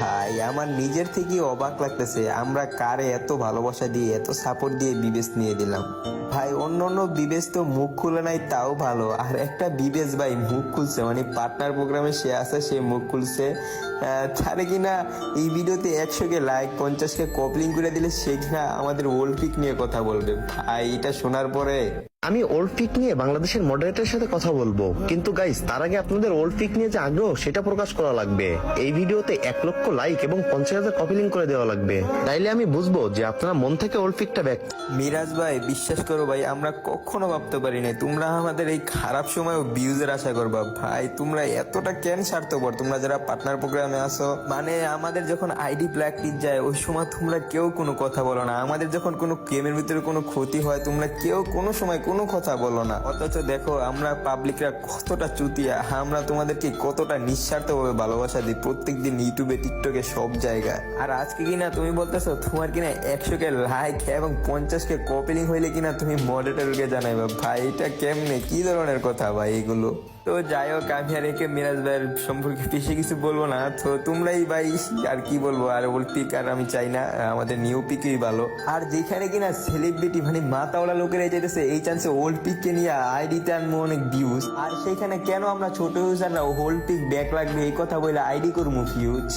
ভাই, আমার নিজের থেকে অবাক লাগতেছে, আমরা কারে এত ভালোবাসা দিয়ে, এত সাপোর্ট দিয়ে বিবেশ নিয়ে দিলাম। ভাই অন্য অন্য বিবেশ তো মুখ খুলে নাই, তাও ভালো। আর একটা বিবেশ ভাই, মুখ খুলছে মানে পার্টনার প্রোগ্রামে সে আছে, সে মুখ খুলছে। তাহলে কিনা, এই ভিডিওতে একশো কে লাইক পঞ্চাশ কে কপলিং করে দিলে সে কিনা আমাদের ওল্ড পিক নিয়ে কথা বলবে। ভাই, এটা শোনার পরে আমি ওল্ড পিক নিয়ে বাংলাদেশের মডারেটরের সাথে কথা বলব। কিন্তু গাইস তার আগে আপনাদের ওল্ড পিক নিয়ে যে আগ্রহ, সেটা প্রকাশ করা লাগবে। এই ভিডিওতে এক লক্ষ লাইক এবং পঞ্চাশ হাজার কপি লিঙ্ক করে দেওয়া লাগবে। তাইলে আমি বুঝব যে আপনারা মন থেকে ওল্ড পিকটা ব্যাক মিরাজ ভাই, বিশ্বাস করো ভাই, আমরা কখনো ভাবতে পারি না তোমরা আমাদের এই খারাপ সময়ও ভিউজের আশা করবা। ভাই, তোমরা এতটা কেন স্বার্থপর? তোমরা যারা পার্টনার প্রোগ্রামে আসো মানে আমাদের যখন আইডি ব্ল্যাক লিস্ট যায়, ওই সময় তোমরা কেউ কোনো কথা বলো না। আমাদের যখন কোনো গেমের ভিতরে কোনো ক্ষতি হয়, তোমরা কেউ কোনো সময় কোনো কথা বলো না। অথচ দেখো, আমরা পাবলিকরা কতটা চুতিয়া, আমরা তোমাদেরকে কতটা নিঃস্বার্থভাবে ভালোবাসা দিই। প্রত্যেকদিন ইউটিউবে, টিকটকে সব জায়গায়। আর আজকে কিনা তুমি বলতেছো, তোমার কিনা একশো কে লাইক এবং পঞ্চাশ কে কপিলিং হইলে কিনা তুমি মডারেটরকে জানাইবা। ভাই, এটা কেমনে? কি ধরনের কথা ভাই এগুলো? তো যাই হোক, আমি আর একে মিরাজ ভাইয়ের সম্পর্কে বেশি কিছু বলব না। তো তোমরাই ভাই, আর কি বলব? আর ওল্ড পিক আর আমি চাই না, আমাদের নিউ পিকই ভালো। আর যেখানে কিনা সেলিব্রিটি মানে মাতাওয়ালা লোকেরাই যেতেছে, এই চান্সে ওল্ড পিককে নিয়ে আইডিতে আনব অনেক ভিউজ আর সেখানে কেন আমরা ছোট ইউজাররা ওল্ড পিক ব্যাক লাগবে, এই কথা বলে আইডি করব ভিউজ